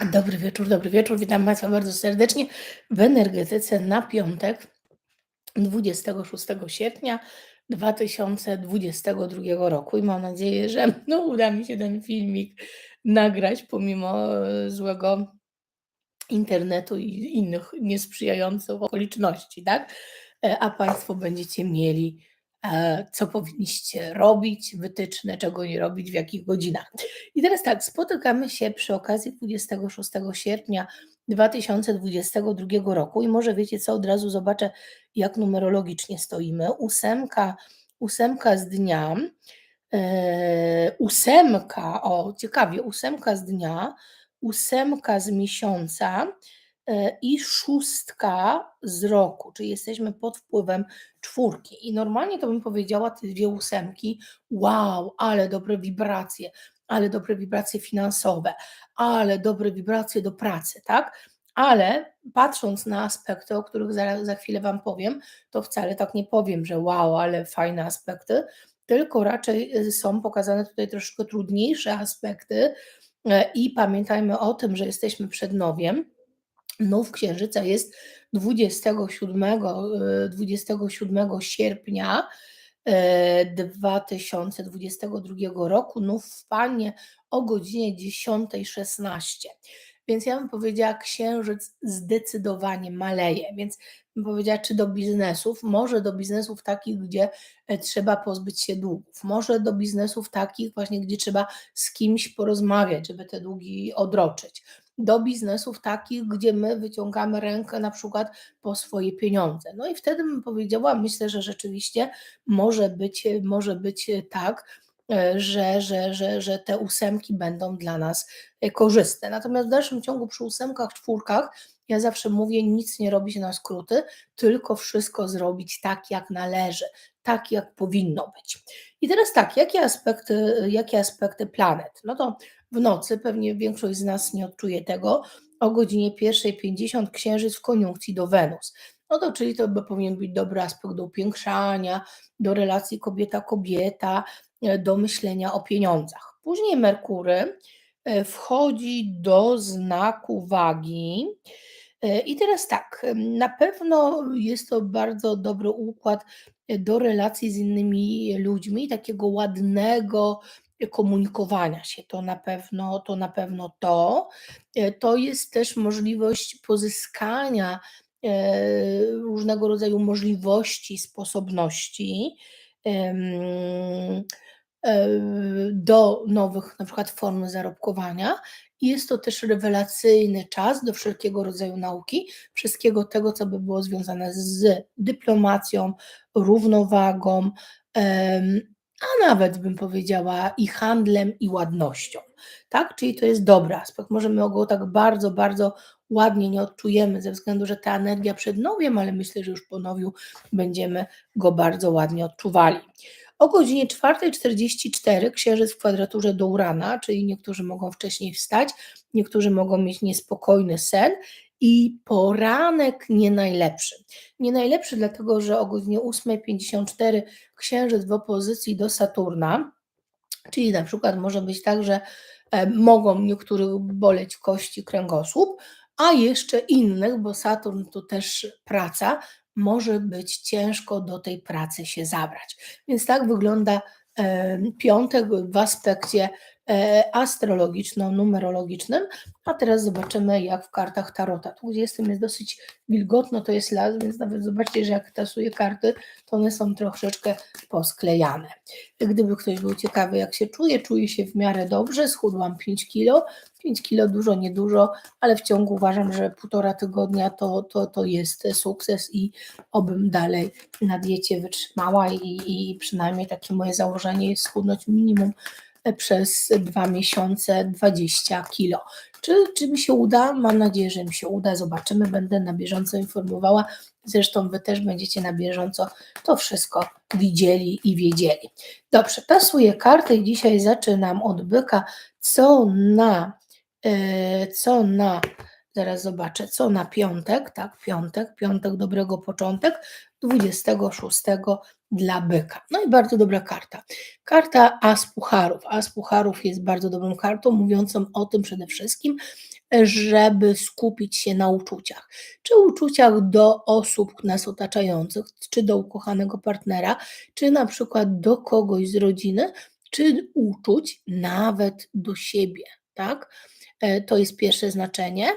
Dobry wieczór, dobry wieczór. Witam Państwa bardzo serdecznie w energetyce na piątek 26 sierpnia 2022 roku. I mam nadzieję, że no, uda mi się ten filmik nagrać pomimo e, złego internetu i innych niesprzyjających okoliczności, tak? E, A Państwo będziecie mieli, co powinniście robić, wytyczne, czego nie robić, w jakich godzinach. I teraz tak, spotykamy się przy okazji 26 sierpnia 2022 roku i może wiecie co, od razu zobaczę, jak numerologicznie stoimy. Ósemka, ósemka z dnia, e, ósemka, o ciekawie, ósemka z dnia, ósemka z miesiąca e, i szóstka z roku, czyli jesteśmy pod wpływem czwórki. I normalnie to bym powiedziała te dwie ósemki, wow, ale dobre wibracje, ale dobre wibracje finansowe, ale dobre wibracje do pracy, tak? Ale patrząc na aspekty, o których za, za chwilę Wam powiem, to wcale tak nie powiem, że wow, ale fajne aspekty, tylko raczej y, są pokazane tutaj troszkę trudniejsze aspekty. e, I pamiętajmy o tym, że jesteśmy przed nowiem. Nów Księżyca jest 27, e, 27 sierpnia e, 2022 roku. Nów w Panie o godzinie 10.16. Więc ja bym powiedziała, księżyc zdecydowanie maleje. Więc bym powiedziała, czy do biznesów, może do biznesów takich, gdzie e, trzeba pozbyć się długów, może do biznesów takich właśnie, gdzie trzeba z kimś porozmawiać, żeby te długi odroczyć. Do biznesów takich, gdzie my wyciągamy rękę na przykład po swoje pieniądze. No i wtedy bym powiedziała, myślę, że rzeczywiście może być, może być tak, e, że, że, że, że te ósemki będą dla nas e, korzystne. Natomiast w dalszym ciągu przy ósemkach, czwórkach, ja zawsze mówię, nic nie robić na skróty, tylko wszystko zrobić tak, jak należy, tak, jak powinno być. I teraz tak, jakie aspekty, jakie aspekty planet? No to w nocy, pewnie większość z nas nie odczuje tego, o godzinie 1.50 księżyc w koniunkcji do Wenus. No to czyli to by powinien być dobry aspekt do upiększania, do relacji kobieta-kobieta, e, do myślenia o pieniądzach. Później Merkury e, wchodzi do znaku wagi. E, I teraz tak, na pewno jest to bardzo dobry układ do relacji z innymi ludźmi, takiego ładnego komunikowania się. To na pewno to. Na pewno to. E, to jest też możliwość pozyskania różnego rodzaju możliwości, sposobności do nowych na przykład form zarobkowania. Jest to też rewelacyjny czas do wszelkiego rodzaju nauki, wszystkiego tego, co by było związane z dyplomacją, równowagą, a nawet bym powiedziała i handlem, i ładnością. Tak? Czyli to jest dobry aspekt. Możemy go tak bardzo, bardzo ładnie nie odczujemy ze względu, że ta energia przed nowiem, ale myślę, że już po nowiu będziemy go bardzo ładnie odczuwali. O godzinie 4.44 księżyc w kwadraturze do Urana, czyli niektórzy mogą wcześniej wstać, niektórzy mogą mieć niespokojny sen i poranek nie najlepszy. Nie najlepszy dlatego, że o godzinie 8.54 księżyc w opozycji do Saturna, czyli na przykład może być tak, że e, mogą niektórych boleć kości, kręgosłup, a jeszcze innych, bo Saturn to też praca, może być ciężko do tej pracy się zabrać. Więc tak wygląda e, piątek w aspekcie astrologiczno-numerologicznym. A teraz zobaczymy, jak w kartach Tarota. Tu, gdzie jestem, jest dosyć wilgotno, to jest las, więc nawet zobaczcie, że jak tasuję karty, to one są troszeczkę posklejane. Gdyby ktoś był ciekawy, jak się czuję, czuję się w miarę dobrze, schudłam 5 kilo. 5 kilo dużo, niedużo, ale w ciągu uważam, że półtora tygodnia to, to, to jest sukces i obym dalej na diecie wytrzymała i, i przynajmniej takie moje założenie jest schudnąć minimum przez dwa miesiące 20 kilo. Czy, czy mi się uda? Mam nadzieję, że mi się uda. Zobaczymy. Będę na bieżąco informowała. Zresztą Wy też będziecie na bieżąco to wszystko widzieli i wiedzieli. Dobrze, tasuję karty i dzisiaj zaczynam od byka. Co na, yy, co na, zaraz zobaczę, co na piątek, tak, piątek, piątek, dobrego początek, 26 dla byka. No i bardzo dobra karta. Karta As Pucharów. As Pucharów jest bardzo dobrą kartą, mówiącą o tym przede wszystkim, żeby skupić się na uczuciach. Czy uczuciach do osób nas otaczających, czy do ukochanego partnera, czy na przykład do kogoś z rodziny, czy uczuć nawet do siebie, tak? E, to jest pierwsze znaczenie.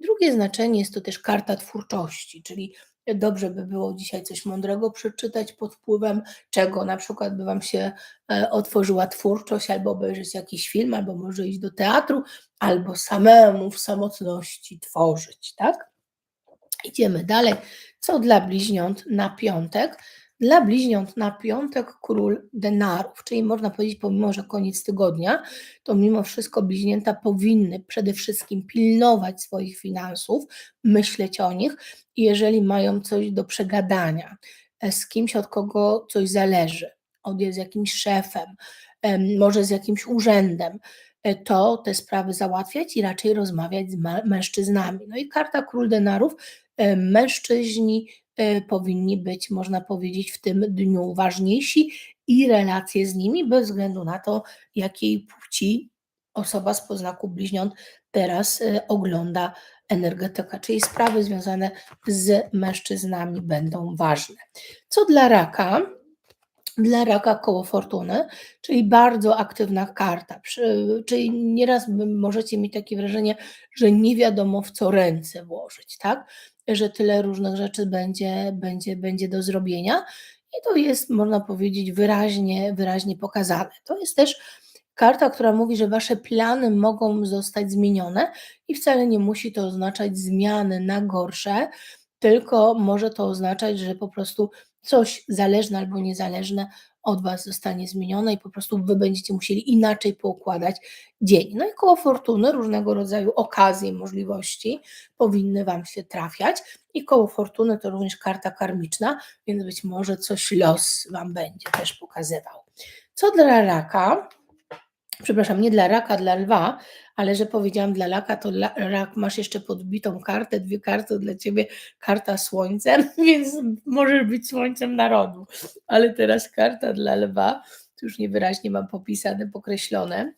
Drugie znaczenie jest to też karta twórczości, czyli dobrze by było dzisiaj coś mądrego przeczytać pod wpływem czego na przykład by Wam się e, otworzyła twórczość, albo obejrzeć jakiś film, albo może iść do teatru, albo samemu w samotności tworzyć, tak? Idziemy dalej. Co dla bliźniąt na piątek? Dla bliźniąt na piątek król denarów, czyli można powiedzieć, pomimo że koniec tygodnia, to mimo wszystko bliźnięta powinny przede wszystkim pilnować swoich finansów, myśleć o nich, jeżeli mają coś do przegadania e, z kimś, od kogo coś zależy, od z jakimś szefem, może z jakimś urzędem, e, to te sprawy załatwiać i raczej rozmawiać z mężczyznami. No i karta król denarów, e, mężczyźni powinni być, można powiedzieć, w tym dniu ważniejsi i relacje z nimi, bez względu na to, jakiej płci osoba z poznaku bliźniąt teraz e, ogląda energetyka, czyli sprawy związane z mężczyznami będą ważne. Co dla raka? Dla raka koło fortuny, czyli bardzo aktywna karta. Czyli nieraz możecie mieć takie wrażenie, że nie wiadomo w co ręce włożyć, tak? że tyle różnych rzeczy będzie, będzie, będzie do zrobienia i to jest, można powiedzieć, wyraźnie, wyraźnie pokazane. To jest też karta, która mówi, że wasze plany mogą zostać zmienione i wcale nie musi to oznaczać zmiany na gorsze, tylko może to oznaczać, że po prostu coś zależne albo niezależne od Was zostanie zmienione i po prostu Wy będziecie musieli inaczej poukładać dzień. No i koło fortuny różnego rodzaju okazje, możliwości powinny Wam się trafiać i koło fortuny to również karta karmiczna, więc być może coś los Wam będzie też pokazywał. Co dla raka? Przepraszam, nie dla raka, dla lwa, ale że powiedziałam dla laka, to rak masz jeszcze podbitą kartę, dwie karty dla ciebie, karta słońcem, więc możesz być słońcem narodu. Ale teraz karta dla lwa, to już niewyraźnie mam popisane, pokreślone.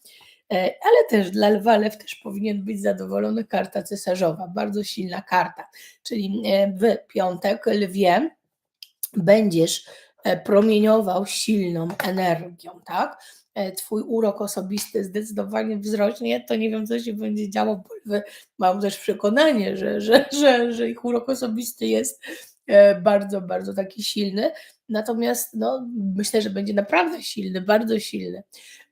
E, ale też dla lwa lew też powinien być zadowolony karta cesarzowa, bardzo silna karta. Czyli e, w piątek lwie będziesz promieniował silną energią, tak? E, twój urok osobisty zdecydowanie wzrośnie, to nie wiem, co się będzie działo, bo mam też przekonanie, że, że, że, że ich urok osobisty jest e, bardzo, bardzo taki silny. Natomiast no, myślę, że będzie naprawdę silny, bardzo silny.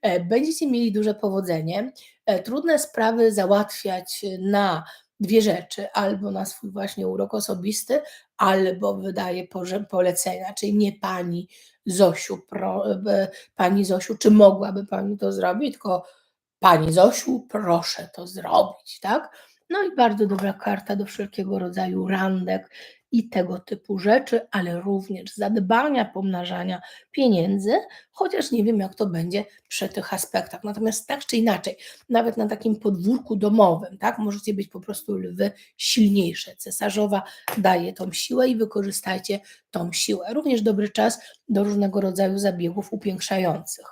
E, będziecie mieli duże powodzenie. Trudne sprawy załatwiać na dwie rzeczy, albo na swój właśnie urok osobisty, albo wydaje polecenia, czyli nie pani Zosiu, pro, e, pani Zosiu, czy mogłaby pani to zrobić, tylko pani Zosiu, proszę to zrobić, tak? No i bardzo dobra karta do wszelkiego rodzaju randek i tego typu rzeczy, ale również zadbania, pomnażania pieniędzy, chociaż nie wiem, jak to będzie przy tych aspektach. Natomiast tak czy inaczej, nawet na takim podwórku domowym, tak, możecie być po prostu lwy silniejsze. Cesarzowa daje tą siłę i wykorzystajcie tą siłę. Również dobry czas do różnego rodzaju zabiegów upiększających.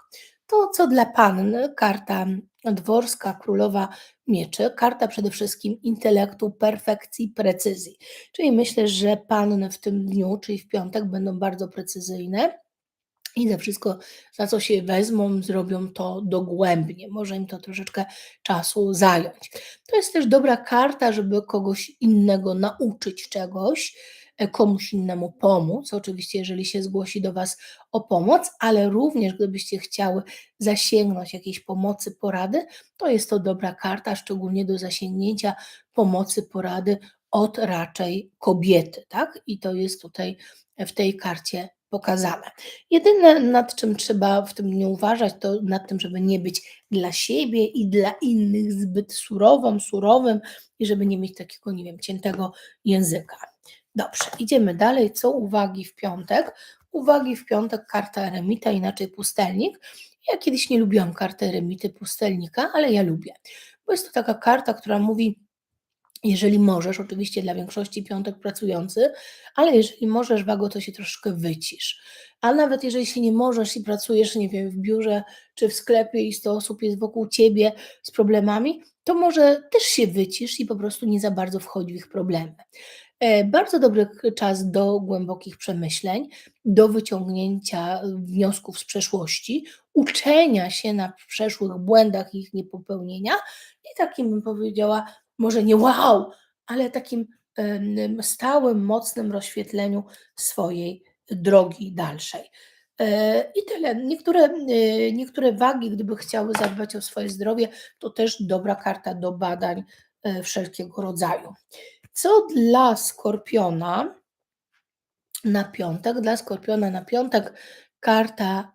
To, co dla panny, karta dworska, królowa mieczy, karta przede wszystkim intelektu, perfekcji, precyzji. Czyli myślę, że panny w tym dniu, czyli w piątek, będą bardzo precyzyjne i za wszystko, za co się wezmą, zrobią to dogłębnie. Może im to troszeczkę czasu zająć. To jest też dobra karta, żeby kogoś innego nauczyć czegoś komuś innemu pomóc, oczywiście jeżeli się zgłosi do Was o pomoc, ale również gdybyście chciały zasięgnąć jakiejś pomocy, porady, to jest to dobra karta, szczególnie do zasięgnięcia pomocy, porady od raczej kobiety, tak? I to jest tutaj w tej karcie pokazane. Jedyne, nad czym trzeba w tym dniu uważać, to nad tym, żeby nie być dla siebie i dla innych zbyt surowym, surowym i żeby nie mieć takiego, nie wiem, ciętego języka. Dobrze, idziemy dalej. Co uwagi w piątek? Uwagi w piątek karta eremita, inaczej pustelnik. Ja kiedyś nie lubiłam karty eremity pustelnika, ale ja lubię, bo jest to taka karta, która mówi Jeżeli możesz, oczywiście dla większości piątek pracujący, ale jeżeli możesz, Wago, to się troszkę wycisz. A nawet jeżeli się nie możesz i pracujesz, nie wiem, w biurze czy w sklepie i 100 osób jest wokół ciebie z problemami, to może też się wycisz i po prostu nie za bardzo wchodź w ich problemy. E, bardzo dobry czas do głębokich przemyśleń, do wyciągnięcia wniosków z przeszłości, uczenia się na przeszłych błędach i ich niepopełnienia i takim, bym powiedziała, może nie wow, ale takim, stałym, mocnym rozświetleniu swojej drogi dalszej. E, I tyle. Niektóre, niektóre wagi, gdyby chciały zadbać o swoje zdrowie, to też dobra karta do badań, e, wszelkiego rodzaju. Co dla skorpiona na piątek? Dla skorpiona na piątek karta